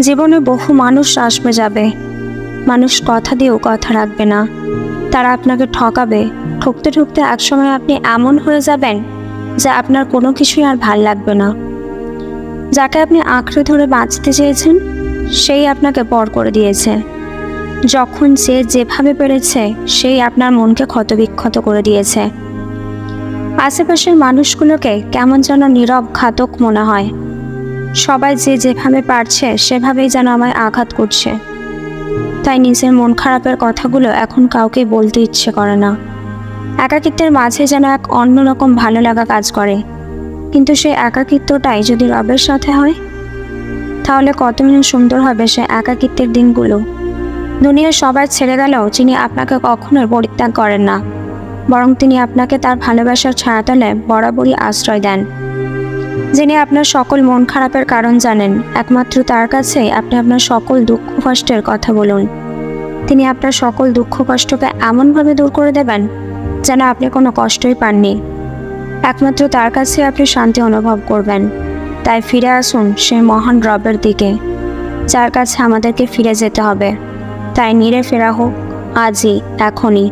জীবনে বহু মানুষ আসবে যাবে। মানুষ কথা দিয়েও কথা রাখবে না। তারা আপনাকে ঠকাবে। ঠকতে ঠকতে একসময় আপনি এমন হয়ে যাবেন যে আপনার কোনো কিছুই আর ভালো লাগবে না। যাকে আপনি আঁকড়ে ধরে বাঁচতে চেয়েছেন, সেই আপনাকে পর করে দিয়েছে। যখন সে যেভাবে পেরেছে, সেই আপনার মনকে ক্ষতবিক্ষত করে দিয়েছে। আশেপাশের মানুষগুলোকে কেমন যেন নীরব ঘাতক মনে হয়। সবাই যে যেভাবে পারছে, সেভাবেই যেন আমায় আঘাত করছে। তাই নিজের মন খারাপের কথাগুলো এখন কাউকে বলতে ইচ্ছে করে না। একাকিত্বের মাঝে যেন এক অন্যরকম ভালো লাগা কাজ করে। কিন্তু সেই একাকিত্বটাই যদি রবের সাথে হয়, তাহলে কতই না সুন্দর হবে সে একাকিত্বের দিনগুলো। দুনিয়ার সবাই ছেড়ে গেলেও যিনি আপনাকে কখনোই পরিত্যাগ করেন না, বরং তিনি আপনাকে তার ভালোবাসার ছায়াতলে বরাবরই আশ্রয় দেন। যিনি আপনার সকল মন খারাপের কারণ জানেন। একমাত্র তার কাছে আপনি আপনার সকল দুঃখ কষ্টের কথা বলুন। তিনি আপনার সকল দুঃখ কষ্টকে এমনভাবে দূর করে দেবেন, যেন আপনি কোনো কষ্টই পাননি। একমাত্র তার কাছে আপনি শান্তি অনুভব করবেন। তাই ফিরে আসুন সেই মহান রবের দিকে, যার কাছে আমাদেরকে ফিরে যেতে হবে। তাই নিরে ফেরা হোক, আজই, এখনই।